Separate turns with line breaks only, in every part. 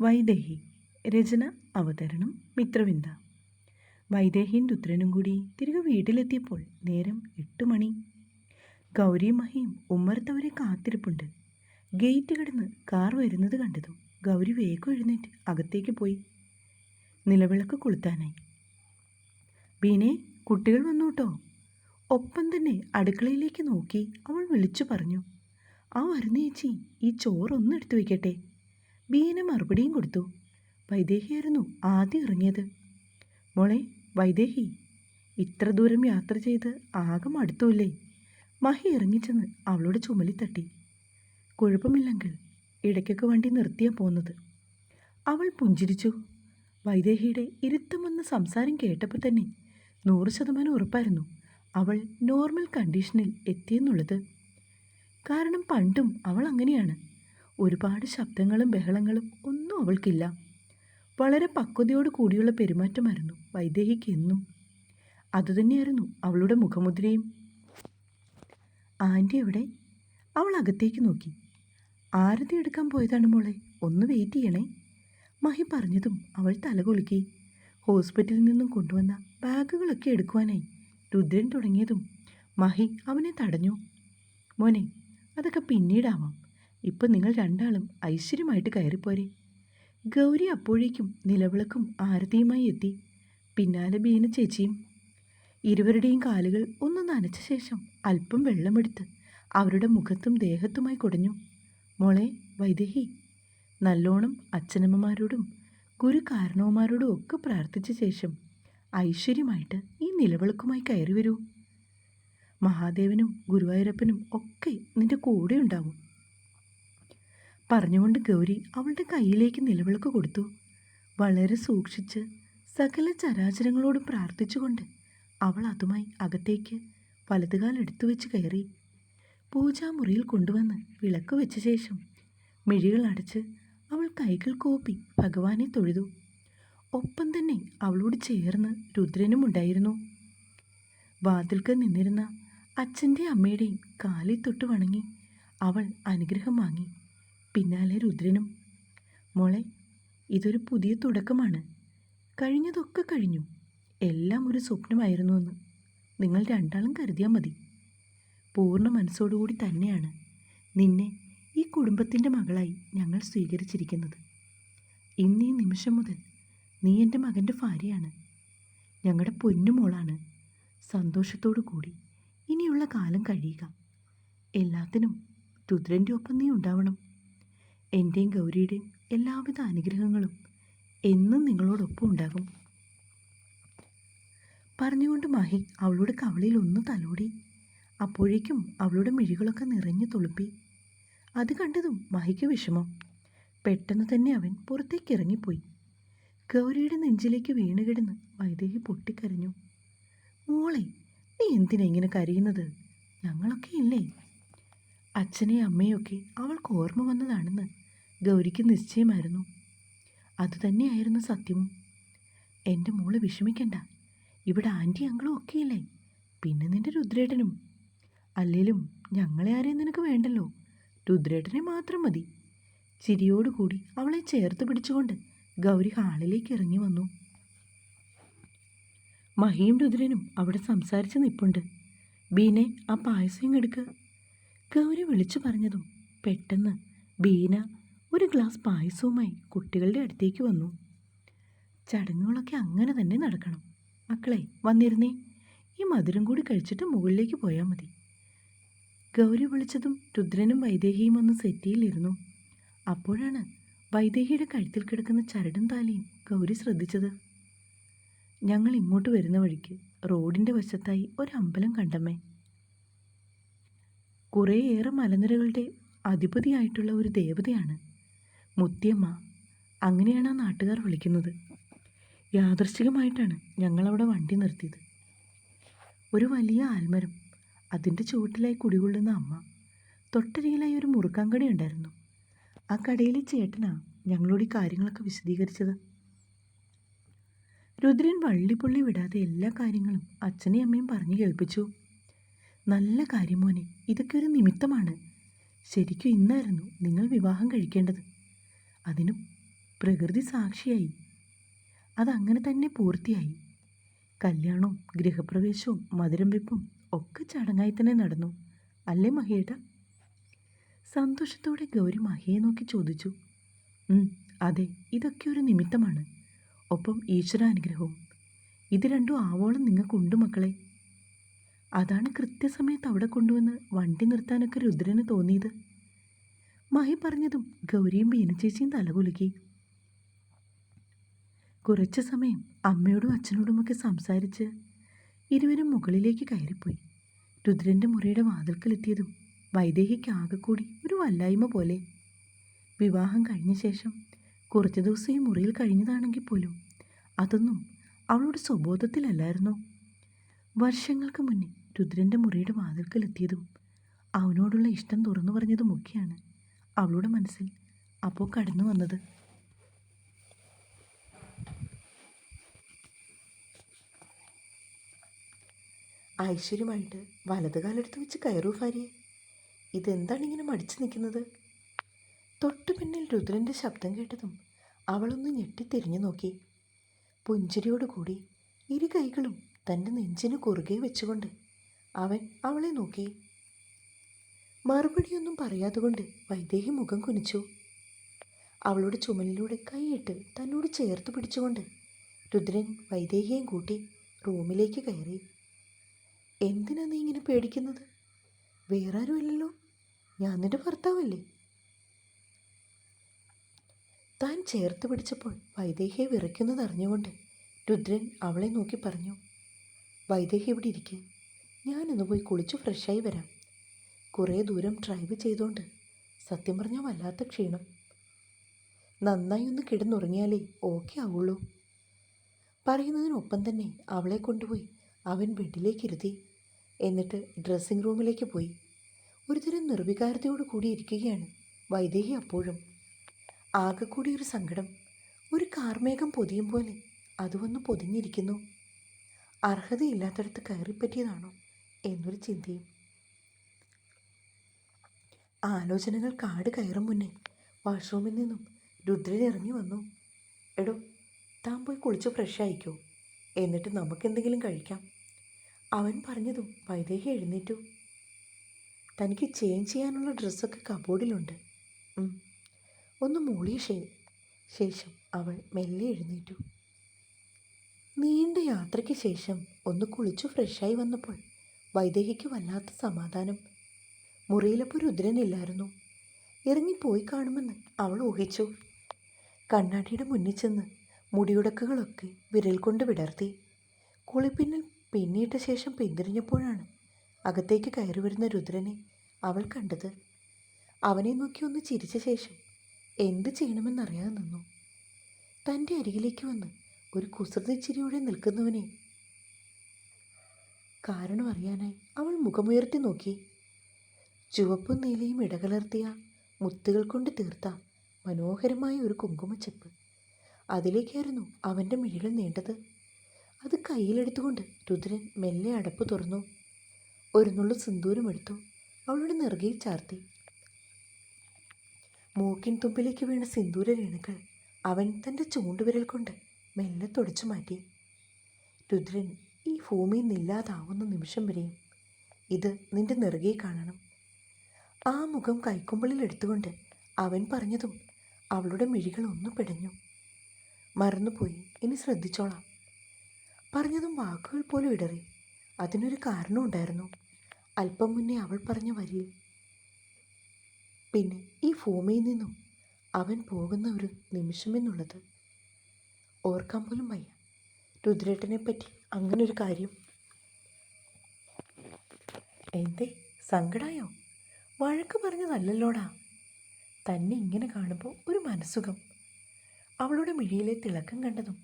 വൈദേഹി രചന അവതരണം മിത്രവിന്ദ. വൈദേഹിയും രുദ്രനും കൂടി തിരികെ വീട്ടിലെത്തിയപ്പോൾ നേരം എട്ട് മണി. ഗൗരിയും മഹിയും ഉമ്മർത്തവരെ കാത്തിരിപ്പുണ്ട്. ഗേറ്റ് കിടന്ന് കാർ വരുന്നത് കണ്ടതും ഗൗരി വേഗം എഴുന്നേറ്റ് അകത്തേക്ക് പോയി. നിലവിളക്ക് കൊളുത്താനായി. ബീനെ കുട്ടികൾ വന്നു കേട്ടോ ഒപ്പം തന്നെ അടുക്കളയിലേക്ക് നോക്കി അവൾ വിളിച്ചു പറഞ്ഞു. ആ വരുന്ന ചേച്ചി ഈ ചോറൊന്നെടുത്തു വയ്ക്കട്ടെ. ബീന മറുപടിയും കൊടുത്തു. വൈദേഹിയായിരുന്നു ആദ്യം ഇറങ്ങിയത്. മോളെ വൈദേഹി ഇത്ര ദൂരം യാത്ര ചെയ്ത് ആകെ മടുത്തൂല്ലേ? മഹി ഇറങ്ങിച്ചെന്ന് അവളുടെ ചുമലി തട്ടി. കുഴപ്പമില്ലെങ്കിൽ ഇടയ്ക്കൊക്കെ വണ്ടി നിർത്തിയാ പോന്നത്. അവൾ പുഞ്ചിരിച്ചു. വൈദേഹിയുടെ ഇരുത്തം വന്ന സംസാരം കേട്ടപ്പോൾ തന്നെ നൂറ് ശതമാനം ഉറപ്പായിരുന്നു അവൾ നോർമൽ കണ്ടീഷനിൽ എത്തിയെന്നുള്ളത്. കാരണം പണ്ടും അവൾ അങ്ങനെയാണ്. ഒരുപാട് ശബ്ദങ്ങളും ബഹളങ്ങളും ഒന്നും അവൾക്കില്ല. വളരെ പക്വതയോട് കൂടിയുള്ള പെരുമാറ്റമായിരുന്നു വൈദേഹിക്ക് എന്നും. അതുതന്നെയായിരുന്നു അവളുടെ മുഖമുദ്രയും. ആന്റി എവിടെ? അവൾ അകത്തേക്ക് നോക്കി. ആരതി എടുക്കാൻ പോയതാണ് മോളെ ഒന്ന് വെയിറ്റ് ചെയ്യണേ. മഹി പറഞ്ഞതും അവൾ തലകുലുക്കി ഹോസ്പിറ്റലിൽ നിന്നും കൊണ്ടുവന്ന ബാഗുകളൊക്കെ എടുക്കുവാനായി രുദ്രൻ തുടങ്ങിയതും മഹി അവനെ തടഞ്ഞു. മോനെ അതൊക്കെ പിന്നീടാവാം. ഇപ്പം നിങ്ങൾ രണ്ടാളും ഐശ്വര്യമായിട്ട് കയറിപ്പോരെ. ഗൗരി അപ്പോഴേക്കും നിലവിളക്കും ആരതിയുമായി എത്തി. പിന്നാലെ ബീന ചേച്ചിയും. ഇരുവരുടെയും കാലുകൾ ഒന്ന് നനച്ച ശേഷം അല്പം വെള്ളമെടുത്ത് അവരുടെ മുഖത്തും ദേഹത്തുമായി കുടഞ്ഞു. മോളെ വൈദേഹി നല്ലോണം അച്ഛനമ്മമാരോടും ഗുരു കാരണവന്മാരോടും ഒക്കെ പ്രാർത്ഥിച്ച ശേഷം ഐശ്വര്യമായിട്ട് ഈ നിലവിളക്കുമായി കയറി വരൂ. മഹാദേവനും ഗുരുവായൂരപ്പനും ഒക്കെ നിന്റെ കൂടെ ഉണ്ടാവും പറഞ്ഞുകൊണ്ട് ഗൗരി അവളുടെ കയ്യിലേക്ക് നിലവിളക്ക് കൊടുത്തു. വളരെ സൂക്ഷിച്ച് സകല ചരാചരങ്ങളോടും പ്രാർത്ഥിച്ചുകൊണ്ട് അവൾ അതുമായി അകത്തേക്ക് വലതുകാൽ എടുത്തു വെച്ച് കയറി. പൂജാമുറിയിൽ കൊണ്ടുവന്ന് വിളക്ക് വെച്ച ശേഷം മിഴികൾ അടച്ച് അവൾ കൈകൾ കോപ്പി ഭഗവാനെ തൊഴുതു. ഒപ്പം തന്നെ അവളോട് ചേർന്ന് രുദ്രനും ഉണ്ടായിരുന്നു. വാതിൽക്ക് നിന്നിരുന്ന അച്ഛന്റെ അമ്മയുടെയും കാലിൽ തൊട്ട് വണങ്ങി അവൾ അനുഗ്രഹം വാങ്ങി. പിന്നാലെ രുദ്രനും മോളെ ഇതൊരു പുതിയ തുടക്കമാണ്. കഴിഞ്ഞതൊക്കെ കഴിഞ്ഞു. എല്ലാം ഒരു സ്വപ്നമായിരുന്നു എന്ന് നിങ്ങൾ രണ്ടാളും കരുതിയാൽ മതി. പൂർണ മനസ്സോടുകൂടി തന്നെയാണ് നിന്നെ ഈ കുടുംബത്തിന്റെ മകളായി ഞങ്ങൾ സ്വീകരിച്ചിരിക്കുന്നത്. ഇന്ന് നിമിഷം മുതൽ നീ എന്റെ മകന്റെ ഭാര്യയാണ്. ഞങ്ങളുടെ പൊന്നുമോളാണ് സന്തോഷത്തോടു കൂടി ഇനിയുള്ള കാലം കഴിയുക. എല്ലാത്തിനും രുദ്രന്റെ ഒപ്പം നീ ഉണ്ടാവണം. എന്റെയും ഗൗരിയുടെയും എല്ലാവിധ അനുഗ്രഹങ്ങളും എന്നും നിങ്ങളോടൊപ്പം ഉണ്ടാകും. പറഞ്ഞുകൊണ്ട് മഹി അവളുടെ കവളിൽ ഒന്ന് തലോടി അപ്പോഴേക്കും അവളുടെ മിഴികളൊക്കെ നിറഞ്ഞു തുളുപ്പി. അത് കണ്ടതും മഹിക്ക് വിഷമം. പെട്ടെന്ന് തന്നെ അവൻ പുറത്തേക്ക് ഇറങ്ങിപ്പോയി. ഗൗരിയുടെ നെഞ്ചിലേക്ക് വീണ് കിടന്ന് വൈദേഹി പൊട്ടിക്കരഞ്ഞു. മോളെ നീ എന്തിനാ ഇങ്ങനെ കരയുന്നത്? ഞങ്ങളൊക്കെ ഇല്ലേ? അച്ഛനെയും അമ്മയൊക്കെ അവൾക്ക് ഓർമ്മ വന്നതാണെന്ന് ഗൗരിക്ക് നിശ്ചയമായിരുന്നു. അതുതന്നെയായിരുന്നു സത്യവും എന്റെ മോൾ വിഷമിക്കണ്ട. ഇവിടെ ആന്റി അങ്കിളും ഒക്കെയില്ലേ? പിന്നെ നിന്റെ രുദ്രേട്ടനും. അല്ലേലും ഞങ്ങളെ ആരെയും നിനക്ക് വേണ്ടല്ലോ? രുദ്രേട്ടനെ മാത്രം മതി. ചിരിയോടുകൂടി അവളെ ചേർത്ത് പിടിച്ചുകൊണ്ട് ഗൗരി ഹാളിലേക്ക് ഇറങ്ങി വന്നു. മഹിയും രുദ്രനും അവിടെ സംസാരിച്ച് നിപ്പുണ്ട്. ബീനെ ആ പായസം എടുക്കുക ഗൗരി വിളിച്ചു പറഞ്ഞതും പെട്ടെന്ന് ബീന ഒരു ഗ്ലാസ് പായസവുമായി കുട്ടികളുടെ അടുത്തേക്ക് വന്നു. ചടങ്ങുകളൊക്കെ അങ്ങനെ തന്നെ നടക്കണം. മക്കളെ വന്നിരുന്നേ. ഈ മധുരം കൂടി കഴിച്ചിട്ട് മുകളിലേക്ക് പോയാൽ മതി. ഗൗരി വിളിച്ചതും രുദ്രനും വൈദേഹിയും ഒന്ന് സെറ്റിയിലിരുന്നു അപ്പോഴാണ് വൈദേഹിയുടെ കഴുത്തിൽ കിടക്കുന്ന ചരടും താലിയും ഗൗരി ശ്രദ്ധിച്ചത്. ഞങ്ങൾ ഇങ്ങോട്ട് വരുന്ന വഴിക്ക് റോഡിന്റെ വശത്തായി ഒരു അമ്പലം കണ്ടമ്മേ. കുറേയേറെ മലനിരകളുടെ അധിപതിയായിട്ടുള്ള ഒരു ദേവതയാണ് മുത്തിയമ്മ അങ്ങനെയാണ് ആ നാട്ടുകാർ വിളിക്കുന്നത്. യാദൃശ്ചികമായിട്ടാണ് ഞങ്ങളവിടെ വണ്ടി നിർത്തിയത്. ഒരു വലിയ ആൽമരം അതിന്റെ ചുവട്ടിലായി കുടികൊള്ളുന്ന അമ്മ തൊട്ടരികിലായി ഒരു മുറുക്കാങ്കടി ഉണ്ടായിരുന്നു. ആ കടയിലെ ചേട്ടനാ ഞങ്ങളോട് ഈ കാര്യങ്ങളൊക്കെ വിശദീകരിച്ചത്. രുദ്രൻ വള്ളിപ്പുള്ളി വിടാതെ എല്ലാ കാര്യങ്ങളും അച്ഛനെയും അമ്മയും പറഞ്ഞു കേൾപ്പിച്ചു. നല്ല കാര്യം മോനെ ഇതൊക്കെ ഒരു നിമിത്തമാണ്. ശരിക്കും ഇന്നായിരുന്നു നിങ്ങൾ വിവാഹം കഴിക്കേണ്ടത്. അതിനും പ്രകൃതി സാക്ഷിയായി. അതങ്ങനെ തന്നെ പൂർത്തിയായി. കല്യാണവും ഗൃഹപ്രവേശവും മധുരം വെപ്പും ഒക്കെ ചടങ്ങായി തന്നെ നടന്നു. അല്ലേ മഹിയേട്ട സന്തോഷത്തോടെ ഗൗരി മഹിയെ നോക്കി ചോദിച്ചു. അതെ ഇതൊക്കെ ഒരു നിമിത്തമാണ്. ഒപ്പം ഈശ്വരാനുഗ്രഹവും. ഇത് രണ്ടും ആവോളം നിങ്ങൾക്കുണ്ട് മക്കളെ. അതാണ് കൃത്യസമയത്ത് അവിടെ കൊണ്ടുവന്ന് വണ്ടി നിർത്താനൊക്കെ രുദ്രന് തോന്നിയത്. മഹി പറഞ്ഞതും ഗൗരിയും ബീനച്ചേച്ചിയും തലകുലുക്കി. കുറച്ചു സമയം അമ്മയോടും അച്ഛനോടുമൊക്കെ സംസാരിച്ച് ഇരുവരും മുകളിലേക്ക് കയറിപ്പോയി. രുദ്രന്റെ മുറിയുടെ വാതിൽക്കലെത്തിയതും വൈദേഹിക്ക് ആകെക്കൂടി ഒരു വല്ലായ്മ പോലെ. വിവാഹം കഴിഞ്ഞ ശേഷം കുറച്ച് ദിവസം ഈ മുറിയിൽ കഴിഞ്ഞതാണെങ്കിൽ പോലും അതൊന്നും അവളുടെ സ്വബോധത്തിലല്ലായിരുന്നു വർഷങ്ങൾക്ക് മുന്നേ രുദ്രന്റെ മുറിയുടെ വാതിൽക്കലെത്തിയതും അവനോടുള്ള ഇഷ്ടം തുറന്നു പറഞ്ഞതുമൊക്കെയാണ് അവളുടെ മനസ്സിൽ അപ്പോൾ കടന്നു വന്നത്. ഐശ്വര്യമായിട്ട് വലത് കാലെടുത്ത് വെച്ച് കയറൂ ഭാര്യയെ ഇതെന്താണ് ഇങ്ങനെ മടിച്ചു നിൽക്കുന്നത്? തൊട്ടു പിന്നിൽ രുദ്രന്റെ ശബ്ദം കേട്ടതും അവളൊന്ന് ഞെട്ടിത്തിരിഞ്ഞു നോക്കി. പുഞ്ചിരിയോടുകൂടി ഇരു കൈകളും തന്റെ നെഞ്ചിന് കുറുകെ വെച്ചുകൊണ്ട് അവൻ അവളെ നോക്കി. മറുപടിയൊന്നും പറയാതുകൊണ്ട് വൈദേഹി മുഖം കുനിച്ചു. അവളുടെ ചുമലിലൂടെ കൈയിട്ട് തന്നോട് ചേർത്ത് പിടിച്ചുകൊണ്ട് രുദ്രൻ വൈദേഹിയെയും കൂട്ടി റൂമിലേക്ക് കയറി. എന്തിനാ നീ ഇങ്ങനെ പേടിക്കുന്നത്? വേറെ ആരുമില്ലല്ലോ ഞാൻ നിന്റെ ഭർത്താവല്ലേ? താൻ ചേർത്ത് പിടിച്ചപ്പോൾ വൈദേഹിയെ വിറയ്ക്കുന്നത് അറിഞ്ഞുകൊണ്ട് രുദ്രൻ അവളെ നോക്കി പറഞ്ഞു. വൈദേഹി ഇവിടെ ഇരിക്കുക ഞാനൊന്ന് പോയി കുളിച്ച് ഫ്രഷായി വരാം. കുറേ ദൂരം ഡ്രൈവ് ചെയ്തുകൊണ്ട് സത്യം പറഞ്ഞാൽ വല്ലാത്ത ക്ഷീണം. നന്നായി ഒന്ന് കിടന്നുറങ്ങിയാലേ ഓക്കെ ആവുള്ളൂ. പറയുന്നതിനൊപ്പം തന്നെ അവളെ കൊണ്ടുപോയി അവൻ ബെഡിലേക്ക് ഇരുത്തി. എന്നിട്ട് ഡ്രസ്സിംഗ് റൂമിലേക്ക് പോയി. ഒരുതരം നിർവികാരതയോട് കൂടി ഇരിക്കുകയാണ് വൈദേഹി അപ്പോഴും. ആകെ കൂടി ഒരു സങ്കടം. ഒരു കാർമേഘം പൊതിയും പോലെ അത് വന്ന് പൊതിഞ്ഞിരിക്കുന്നു. അർഹതയില്ലാത്തടത്ത് കയറിപ്പറ്റിയതാണോ? എന്നൊരു ചിന്തയും. ആലോചനകൾ കാട് കയറും മുന്നേ വാഷ്റൂമിൽ നിന്നും രുദ്രൻ ഇറങ്ങി വന്നു. എടോ താൻ പോയി കുളിച്ച് ഫ്രഷ് ആയിക്കോ? എന്നിട്ട് നമുക്കെന്തെങ്കിലും കഴിക്കാം. അവൻ പറഞ്ഞതും വൈദേഹി എഴുന്നേറ്റു. തനിക്ക് ചേഞ്ച് ചെയ്യാനുള്ള ഡ്രസ്സൊക്കെ കബോർഡിലുണ്ട് ഒന്ന് മൂളിയ ശേഷം അവൾ മെല്ലെ എഴുന്നേറ്റു. നീണ്ട യാത്രയ്ക്ക് ശേഷം ഒന്ന് കുളിച്ചു ഫ്രഷായി വന്നപ്പോൾ വൈദേഹിക്ക് വല്ലാത്ത സമാധാനം. മുറിയിലപ്പോൾ രുദ്രനില്ലായിരുന്നു ഇറങ്ങിപ്പോയി കാണുമെന്ന് അവൾ ഊഹിച്ചു. കണ്ണാടിയുടെ മുന്നിൽ ചെന്ന് മുടിയുടക്കുകളൊക്കെ വിരൽ കൊണ്ട് വിടർത്തി. കുളിപ്പിന്നിൽ പിന്നിയിട്ട ശേഷം പിന്തിരിഞ്ഞപ്പോഴാണ് അകത്തേക്ക് കയറി വരുന്ന രുദ്രനെ അവൾ കണ്ടത്. അവനെ നോക്കി ഒന്ന് ചിരിച്ച ശേഷം എന്ത് ചെയ്യണമെന്നറിയാതെ നിന്നു. തന്റെ അരികിലേക്ക് വന്ന് ഒരു കുസൃതി ചിരിയോടെ നിൽക്കുന്നവനെ കാരണം അറിയാനായി അവൾ മുഖമുയർത്തി നോക്കി. ചുവപ്പും നീലയും ഇടകലർത്തിയ മുത്തുകൾ കൊണ്ട് തീർത്ത മനോഹരമായ ഒരു കുങ്കുമച്ചെപ്പ്. അതിലേക്കായിരുന്നു അവന്റെ മിഴികൾ നീണ്ടത്. അത് കയ്യിലെടുത്തുകൊണ്ട് രുദ്രൻ മെല്ലെ അടപ്പ് തുറന്നു. ഒരു നുള്ളു സിന്ദൂരം എടുത്തു അവളുടെ നെറുകയിൽ ചാർത്തി. മൂക്കിൻ തുമ്പിലേക്ക് വീണ സിന്ദൂര രേണുക്കൾ അവൻ തന്റെ ചൂണ്ടുവിരൽ കൊണ്ട് മെല്ലെ തുടച്ചു മാറ്റി. രുദ്രൻ ഈ ഭൂമിയിൽ നിന്നില്ലാതാവുന്ന നിമിഷം വരെയും ഇത് നിന്റെ നെറുകെ കാണണം. ആ മുഖം കൈക്കുമ്പിളിൽ എടുത്തുകൊണ്ട് അവൻ പറഞ്ഞതും അവളുടെ മിഴികൾ ഒന്ന് പിടഞ്ഞു. മറന്നുപോയി. ഇനി ശ്രദ്ധിച്ചോളാം. പറഞ്ഞതും വാക്കുകൾ പോലും ഇടറി. അതിനൊരു കാരണമുണ്ടായിരുന്നു അല്പം മുന്നേ അവൾ പറഞ്ഞ വരിയിൽ. പിന്നെ ഈ ഭൂമിയിൽ നിന്നും അവൻ പോകുന്ന ഒരു നിമിഷമെന്നുള്ളത് ഓർക്കാൻ പോലും വയ്യ. രുദ്രേട്ടനെ പറ്റി അങ്ങനൊരു കാര്യം. എന്തേ സങ്കടായോ? വഴക്ക് പറഞ്ഞതല്ലല്ലോടാ. തന്നെ ഇങ്ങനെ കാണുമ്പോൾ ഒരു മനസ്സുഖം. അവളുടെ മിഴിയിലെ തിളക്കം കണ്ടതും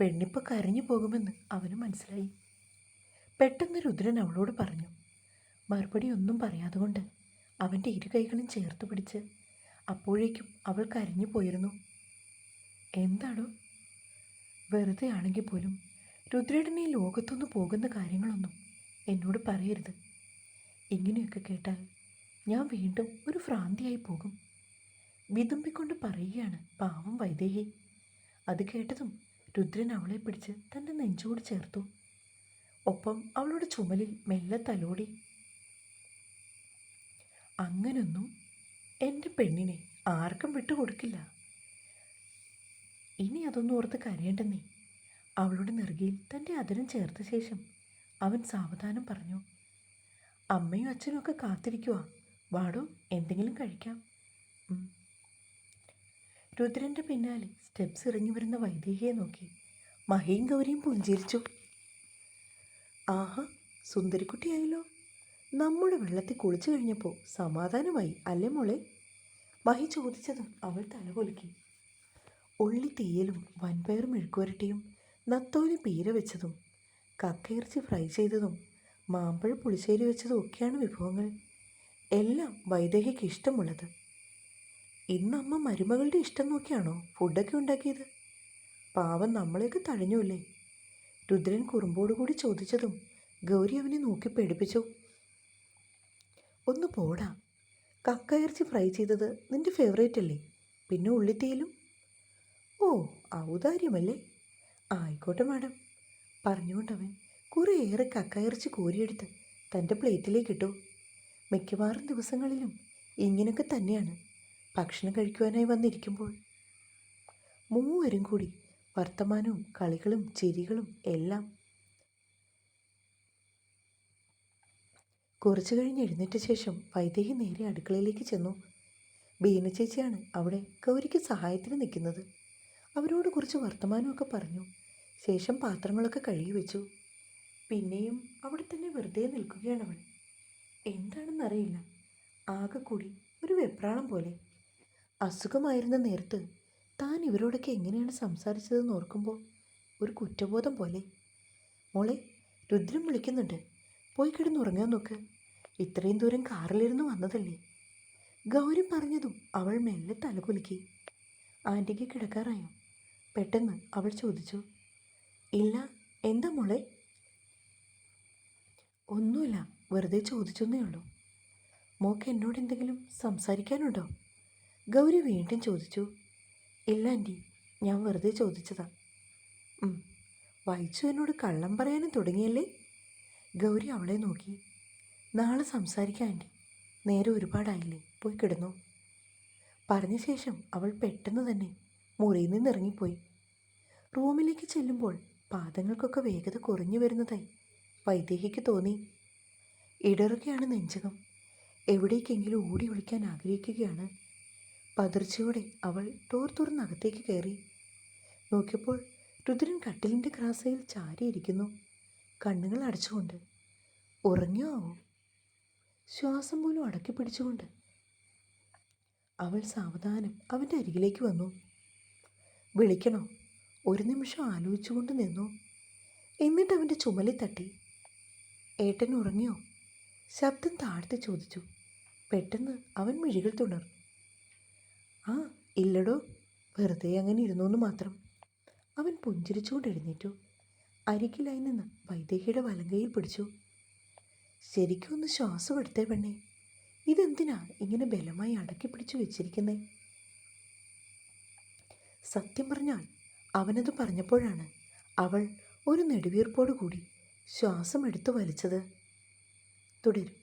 പെണ്ണിപ്പ കരഞ്ഞു പോകുമെന്ന് അവന് മനസ്സിലായി. പെട്ടെന്ന് രുദ്രൻ അവളോട് പറഞ്ഞു മറുപടി ഒന്നും പറയാതെ കൊണ്ട് അവന്റെ ഇരു കൈകളും ചേർത്ത് പിടിച്ച് അപ്പോഴേക്കും അവൾ കരഞ്ഞു പോയിരുന്നു. എന്താണോ വെറുതെ ആണെങ്കിൽ പോലും രുദ്രേട്ടൻ ഈ ലോകത്തുനിന്ന് പോകുന്ന കാര്യങ്ങളൊന്നും എന്നോട് പറയരുത്. ഇങ്ങനെയൊക്കെ കേട്ടാൽ ഞാൻ വീണ്ടും ഒരു ഭ്രാന്തിയായി പോകും. വിതുമ്പിക്കൊണ്ട് പറയുകയാണ് പാവം വൈദേഹി. അത് കേട്ടതും രുദ്രൻ അവളെ പിടിച്ച് തന്റെ നെഞ്ചോട് ചേർത്തു. ഒപ്പം അവളുടെ ചുമലിൽ മെല്ലെ തലോടി. അങ്ങനൊന്നും എന്റെ പെണ്ണിനെ ആർക്കും വിട്ടുകൊടുക്കില്ല. ഇനി അതൊന്നും ഓർത്ത് കരയേണ്ടെന്നേ. അവളുടെ നെറുകയിൽ തന്റെ അതിരം ചേർത്ത ശേഷം അവൻ സാവധാനം പറഞ്ഞു അമ്മയും അച്ഛനും ഒക്കെ കാത്തിരിക്കുക വാടോ എന്തെങ്കിലും കഴിക്കാം. രുദ്രന്റെ പിന്നാലെ സ്റ്റെപ്സ് ഇറങ്ങി വരുന്ന വൈദേഹിയെ നോക്കി മഹയും ഗൗരിയും പുഞ്ചിരിച്ചു. ആഹാ സുന്ദരിക്കുട്ടിയായല്ലോ. നമ്മുടെ വെള്ളത്തിൽ കുളിച്ചു കഴിഞ്ഞപ്പോൾ സമാധാനമായി അല്ലേ മോളെ? മഹി ചോദിച്ചതും അവൾ തലകൊലുക്കി. ഉള്ളി തീയലും വൻപയർ മെഴുക്കുവരട്ടിയും നത്തോലി പീര വെച്ചതും കക്കയിറച്ചി ഫ്രൈ ചെയ്തതും മാമ്പഴ പുളിശ്ശേരി വെച്ചതും ഒക്കെയാണ് വിഭവങ്ങൾ. എല്ലാം വൈദേഹിക്ക് ഇഷ്ടമുള്ളത്. ഇന്ന് അമ്മ മരുമകളുടെ ഇഷ്ടം നോക്കിയാണോ ഫുഡൊക്കെ ഉണ്ടാക്കിയത്? പാവം നമ്മളെയൊക്കെ തഴഞ്ഞൂല്ലേ? രുദ്രൻ കുറുമ്പോടുകൂടി ചോദിച്ചതും ഗൗരി അവനെ നോക്കി പേടിപ്പിച്ചു. ഒന്ന് പോടാ. കക്കയിറച്ചി ഫ്രൈ ചെയ്തത് നിന്റെ ഫേവറേറ്റ് അല്ലേ? പിന്നെ ഉള്ളിത്തീയിലും ഓ ഔദാര്യമല്ലേ? ആയിക്കോട്ടെ മാഡം. പറഞ്ഞുകൊണ്ടവൻ കുറേയേറെ കക്കയിറച്ചി കോരിയെടുത്ത് തന്റെ പ്ലേറ്റിലേക്ക് ഇട്ടു മിക്കവാറും ദിവസങ്ങളിലും ഇങ്ങനെയൊക്കെ തന്നെയാണ് ഭക്ഷണം കഴിക്കുവാനായി വന്നിരിക്കുമ്പോൾ. മൂവരും കൂടി വർത്തമാനവും കളികളും ചിരികളും എല്ലാം കുറച്ചു കഴിഞ്ഞ് എഴുന്നേറ്റ ശേഷം വൈദേഹി നേരെ അടുക്കളയിലേക്ക് ചെന്നു. ബീന ചേച്ചിയാണ് അവിടെ ഗൗരിക്ക് സഹായത്തിന് നിൽക്കുന്നത്. അവരോട് കുറച്ച് വർത്തമാനമൊക്കെ പറഞ്ഞു. ശേഷം പാത്രങ്ങളൊക്കെ കഴുകി വെച്ചു. പിന്നെയും അവിടെ തന്നെ വെറുതെ നിൽക്കുകയാണ് അവൾ എന്താണെന്നറിയില്ല. ആകെ കൂടി ഒരു വെപ്രാളം പോലെ. അസുഖമായിരുന്ന നേരത്ത് താൻ ഇവരോടൊക്കെ എങ്ങനെയാണ് സംസാരിച്ചതെന്ന് ഓർക്കുമ്പോൾ ഒരു കുറ്റബോധം പോലെ. മോളെ രുദ്രം വിളിക്കുന്നുണ്ട്. പോയി കിടന്നുറങ്ങാൻ നോക്ക്. ഇത്രയും ദൂരം കാറിലിരുന്ന് വന്നതല്ലേ? ഗൗരി പറഞ്ഞതും അവൾ മെല്ലെ തലകുലുക്കി ആന്റിക്ക് കിടക്കാറായോ? പെട്ടെന്ന് അവൾ ചോദിച്ചു ഇല്ല എന്താ മോളെ? ഒന്നുമില്ല വെറുതെ ചോദിച്ചെന്നേ ഉള്ളൂ. മോക്ക് എന്നോട് എന്തെങ്കിലും സംസാരിക്കാനുണ്ടോ? ഗൗരി വീണ്ടും ചോദിച്ചു ഇല്ല ആന്റി ഞാൻ വെറുതെ ചോദിച്ചതാ. വായിച്ചു എന്നോട് കള്ളം പറയാനും തുടങ്ങിയല്ലേ? ഗൗരി അവളെ നോക്കി നാളെ സംസാരിക്കാം ആന്റി. നേരെ ഒരുപാടായില്ലേ പോയി കിടന്നു. പറഞ്ഞ ശേഷം അവൾ പെട്ടെന്ന് തന്നെ മുറിയിൽ നിന്ന് ഇറങ്ങിപ്പോയി റൂമിലേക്ക് ചെല്ലുമ്പോൾ പാദങ്ങൾക്കൊക്കെ വേഗത കുറഞ്ഞു വരുന്നതായി വൈദേഹിക്ക് തോന്നി. ഇടറുകയാണ് നെഞ്ചകം. എവിടേക്കെങ്കിലും ഓടി ഒളിക്കാൻ ആഗ്രഹിക്കുകയാണ്. പതിർച്ചയോടെ അവൾ ടോർ തുറന്ന് അകത്തേക്ക് കയറി. നോക്കിയപ്പോൾ രുദ്രൻ കട്ടിലിന്റെ ക്രാസയിൽ ചാരിയിരിക്കുന്നു. കണ്ണുകൾ അടച്ചുകൊണ്ട്. ഉറങ്ങിയോ? ആവോ ശ്വാസം പോലും അടക്കി പിടിച്ചുകൊണ്ട് അവൾ സാവധാനം അവന്റെ അരികിലേക്ക് വന്നു. വിളിക്കണോ? ഒരു നിമിഷം ആലോചിച്ചുകൊണ്ട് നിന്നു. എന്നിട്ട് അവന്റെ ചുമലി തട്ടി. ഏട്ടൻ ഉറങ്ങിയോ? ശബ്ദം താഴ്ത്തി ചോദിച്ചു. പെട്ടെന്ന് അവൻ മിഴികൾ തുണർന്നു ആ ഇല്ലടോ. വെറുതെ അങ്ങനെ ഇരുന്നു എന്ന് മാത്രം. അവൻ പുഞ്ചിരിച്ചുകൊണ്ട് എഴുന്നേറ്റു. അരികിലായി നിന്ന് വൈദേഹിയുടെ വലങ്കയിൽ പിടിച്ചു. ശരിക്കും ഒന്ന് ശ്വാസം എടുത്തേ പെണ്ണേ. ഇതെന്തിനാ ഇങ്ങനെ ബലമായി അടക്കി പിടിച്ചു വെച്ചിരിക്കുന്നേ? സത്യം പറഞ്ഞാൽ അവനത് പറഞ്ഞപ്പോഴാണ് അവൾ ഒരു നെടുവീർപ്പോടുകൂടി ശ്വാസം എടുത്തു വലിച്ചത്. തുടരും.